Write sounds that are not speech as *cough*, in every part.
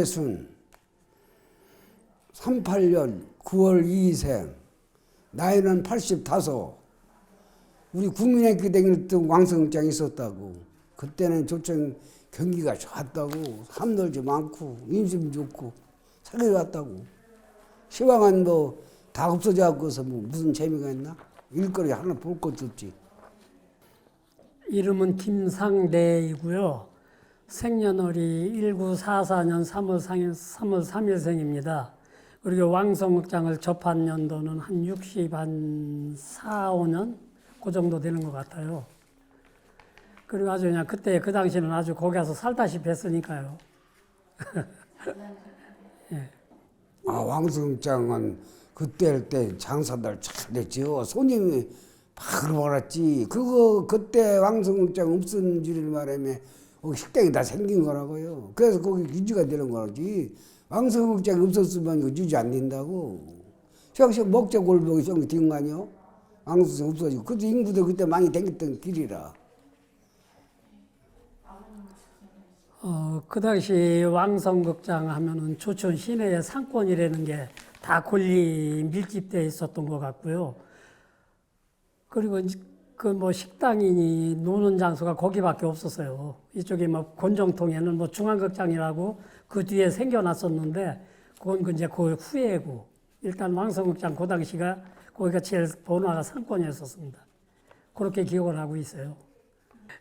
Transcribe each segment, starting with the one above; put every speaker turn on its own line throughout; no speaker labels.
김대순 38년 9월 2생 나이는 85 우리 국민학교 다닐 때 왕성장 있었다고. 그때는 조청 경기가 좋았다고. 함놀지 많고 인심 좋고 살이 왔다고. 시황은 뭐 다 없어져 갖고서 뭐 무슨 재미가 있나? 일거리 하나 볼 것도 없지.
이름은 김상대이고요. 생년월이 1944년 3월 3일, 3월 3일생입니다. 그리고 왕성극장을 접한 연도는 한 60, 한 4, 5년? 그 정도 되는 것 같아요. 그리고 아주 그냥 그때 그 당시는 아주 거기 가서 살다시피 했으니까요. *laughs*
아 왕성장은 그때 때 장사들 잘했지요 손님이 막 많았지 그거 그때 왕성장 없은 줄을 말하면 어, 식당이 다 생긴 거라고요. 그래서 거기 유지가 되는 거지. 왕성장이 없었으면 유지 안 된다고. 시황시 먹자 골목이 시황 된거 아니요 왕성장 없어지고. 그때 인구도 그때 많이 댕겼던 길이라.
어, 그 당시 왕성극장 하면은 조천 시내의 상권이라는 게 다 권리 밀집되어 있었던 것 같고요. 그리고 그 뭐 식당이니 노는 장소가 거기밖에 없었어요. 이쪽에 뭐 권정통에는 뭐 중앙극장이라고 그 뒤에 생겨났었는데 그건 그 이제 그 후에고 일단 왕성극장 그 당시가 거기가 제일 번화가 상권이었었습니다. 그렇게 기억을 하고 있어요.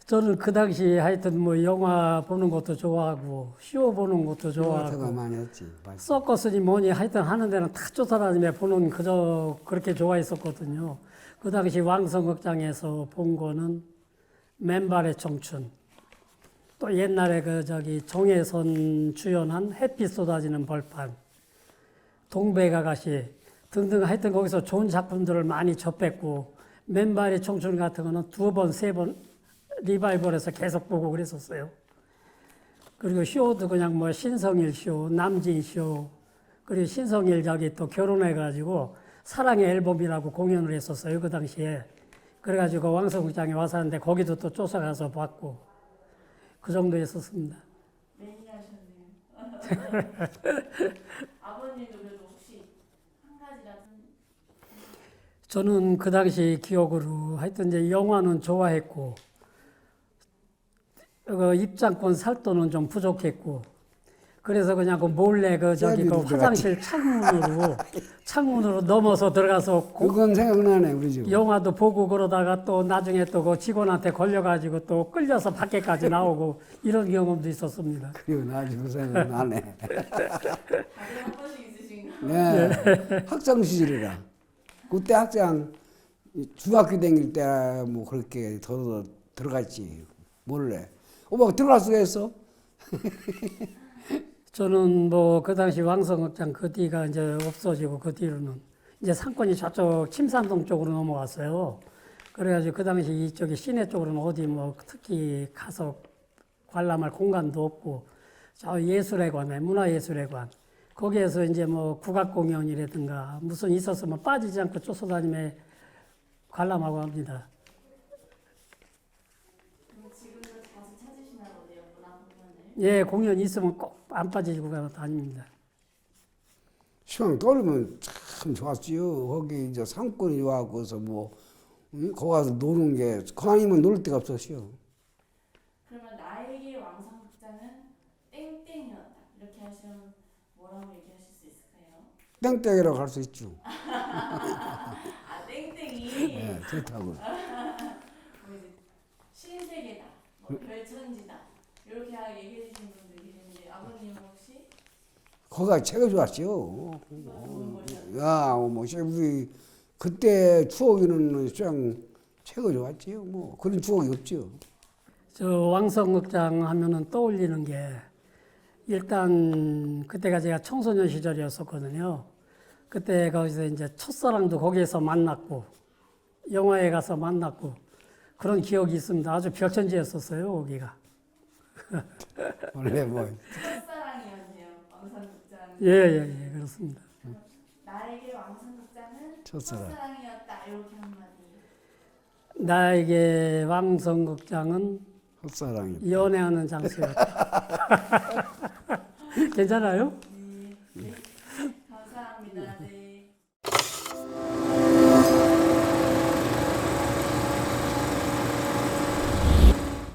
저는 그 당시 하여튼 뭐 영화 보는 것도 좋아하고 쇼 보는 것도 좋아하고
많이 했지
서커스니 뭐니 하여튼 하는 데는 다 쫓아다니며 보는 그저 그렇게 좋아했었거든요. 그 당시 왕성극장에서 본 거는 맨발의 청춘. 또 옛날에 그 저기 정혜선 주연한 햇빛 쏟아지는 벌판, 동백아가씨 등등 하여튼 거기서 좋은 작품들을 많이 접했고 맨발의 청춘 같은 거는 두 번, 세 번 리바이벌해서 계속 보고 그랬었어요. 그리고 쇼도 그냥 뭐 신성일 쇼, 남진 쇼, 그리고 신성일 저기 또 결혼해가지고 사랑의 앨범이라고 공연을 했었어요 그 당시에. 그래가지고 왕성극장에 와서 하는데 거기도 또 쫓아가서 봤고 그 정도 했었습니다.
매니아셨네요. *laughs* 아버님도 그래도 혹시 한 가지라도
저는 그 당시 기억으로 하여튼 이제 영화는 좋아했고 그 입장권 살 돈은 좀 부족했고 그래서 그냥 그 몰래 그 저기 그 화장실 창문으로 창문으로 넘어서 들어가서 고-
그건 생각나네 우리 집
영화도 보고 그러다가 또 나중에 또 그 직원한테 걸려가지고 또 끌려서 밖에까지 나오고 이런 경험도 있었습니다.
그리고 나중에 생각나네
다들 한 번씩 있으신가?
네. 학창 시절이라. 그때 학창 중학교 다닐 때 뭐 그렇게 더 들어갔지. 몰래. 오빠 들어갈 수가 있어?
저는 뭐 그 당시 왕성극장 그 뒤가 이제 없어지고 그 뒤로는 이제 상권이 저쪽 침산동 쪽으로 넘어갔어요. 그래가지고 그 당시 이쪽에 시내 쪽으로는 어디 뭐 특히 가서 관람할 공간도 없고 저 예술회관에 문화예술회관 거기에서 이제 뭐 국악 공연이라든가 무슨 있었으면 빠지지 않고 쫓아다니며 관람하고 합니다. 예, 공연 있으면 꼭 안 빠지고 가서 다닙니다.
시황 떨면 참 좋았지요. 거기 이제 상권이 와갖고서 뭐, 응? 거기 가서 노는 게, 거 아니면 놀 데가 없었어요.
그러면 나에게 왕성극장은 땡땡이었다 이렇게 하시면 뭐라고 얘기하실 수 있을까요?
땡땡이라고 할 수 있죠. *laughs*
아 땡땡이
네, 좋다고. *laughs*
뭐 신세계다, 뭐 별천지다 이렇게 얘기해 주신 분들 계시는데 아버님 혹시
거기가 최고 좋았지요.
좋은 곳이었나요?
야, 뭐, 우리 그때 추억이는 시황 최고 좋았지요. 뭐, 그런 추억이 없죠.
저 왕성극장 하면은 떠올리는 게 일단 그때가 제가 청소년 시절이었었거든요. 그때 거기서 이제 첫사랑도 거기에서 만났고 영화에 가서 만났고 그런 기억이 있습니다. 아주 별천지였었어요, 거기가. *laughs*
원래 뭐,
첫사랑이었네요 왕성극장.
예, 예, 예, 그렇습니다.
나에게 왕성극장은
첫사랑.
첫사랑이었다 이렇게 한마디.
나에게 왕성극장은
헛사랑이.
연애하는 장소였다. *laughs* 괜찮아요?